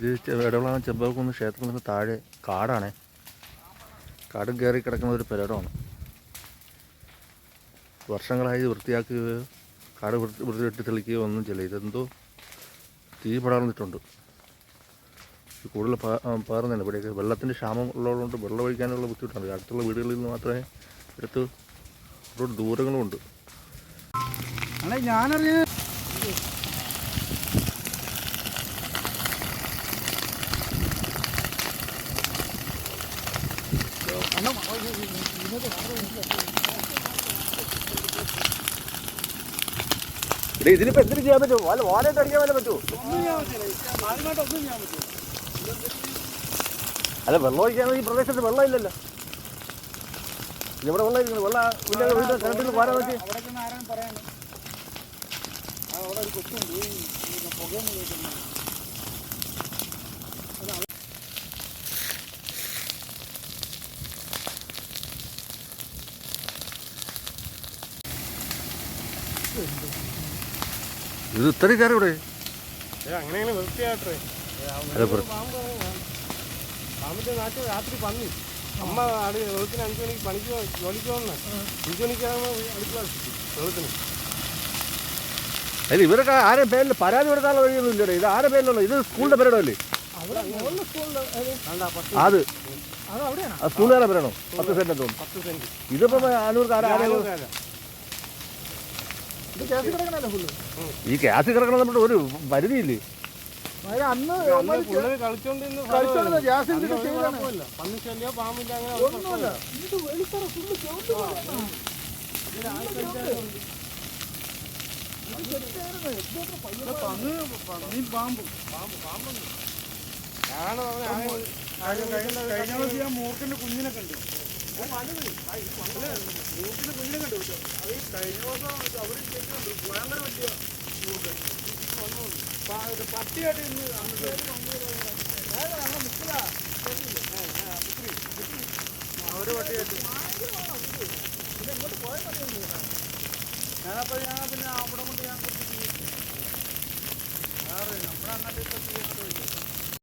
ഇത് ചെ- ചെമ്പകക്കുന്ന് ക്ഷേത്രത്തിന് താഴെ കാടാണേ. കാടും കയറി കിടക്കുന്ന ഒരു പെരടമാണ്. വർഷങ്ങളായി വൃത്തിയാക്കുകയോ കാട് വൃത്തി വെട്ടി തെളിക്കുകയോ ഒന്നും ചെയ്യില്ല. ഇതെന്തോ തീ പടർന്നിട്ടുണ്ട്. കൂടുതൽ പകർന്നില്ല ഇവിടെയൊക്കെ വെള്ളത്തിന്റെ ക്ഷാമം ഉള്ളതുകൊണ്ട് വെള്ളം ഒഴിക്കാനുള്ള ബുദ്ധിമുട്ടാണ്. അടുത്തുള്ള വീടുകളിൽ നിന്ന് മാത്രമേ എടുത്ത് ഒരുപാട് ദൂരങ്ങളുമുണ്ട് അല്ല ഞാനറിയാം ഇതിനിപ്പോ എന്തിനു ചെയ്യാൻ പറ്റും? വല്ല വാലായിട്ട് അടിക്കാൻ വല്ല പറ്റുമോ അല്ല വെള്ളം ഒഴിക്കാൻ ഈ പ്രദേശത്ത് വെള്ളം ഇല്ലല്ലോ. ഇവിടെ വെള്ളം ഇരിക്കുന്നു. വെള്ളം വീട്ടിൽ കിണറ്റിൽ പാരാൻ നോക്കി. അവിടെ ഒരു കൊച്ചുണ്ട്. പുകയൊന്നും കേൾക്കുന്നത് ഇത് ഇത്രയും കയറി ഇവിടെ? അങ്ങനെയാണ് വൃത്തിയായിട്ടേ പാമ്പിന്റെ നാട്ടിൽ രാത്രി പന്നി. അമ്മ അടി വെളുത്തിന് അഞ്ചു മണിക്ക് പണിക്ക് ജോലിക്ക് വന്ന് അഞ്ചു മണിക്കാണ് അടുക്കള വെളുത്തിന് അല്ല ഇവരൊക്കെ ആരെ പേരിൽ പരാതി കൊടുക്കാനുള്ള വഴിയൊന്നും ഇല്ലല്ലോ. ഇത് ആരെ പേരിലുള്ള? ഇത് സ്കൂളിന്റെ പേരിടല്ലേ അത് സ്കൂളുകാരെ പേരാണോ? പത്ത് സെന്റ് തോന്നുന്നു പത്ത് സെന്റ് ഇതിപ്പോ അനൂർക്ക് ആരാ ആരാ ആലോചന. ഇത് കേസ് കിടക്കണല്ലോ ഫുള്ള് ഈ ഗ്യാസ് കിടക്കണം നമ്മുടെ ഒരു പരിധിയില്ലേ? അന്ന് ഗ്യാസ് ഒന്നുമില്ല. ഇത് വെളിത്തറ ഫുള്ള് മൂർഖന്റെ കുഞ്ഞിനെ കണ്ടു. മൂർഖന്റെ കുഞ്ഞിനെ കണ്ടു. കഴിഞ്ഞ ദിവസം അവർ ചെയ്യുന്നുണ്ട് ഭയങ്കര വലിയ മൂർഖൻ പ- ഇത് പട്ടിയായിട്ട് പിന്നെ അന്ന് പോയ പട്ടിയൊന്നും ഞാനപ്പോ ഞാൻ പിന്നെ അവിടെ കൊണ്ട്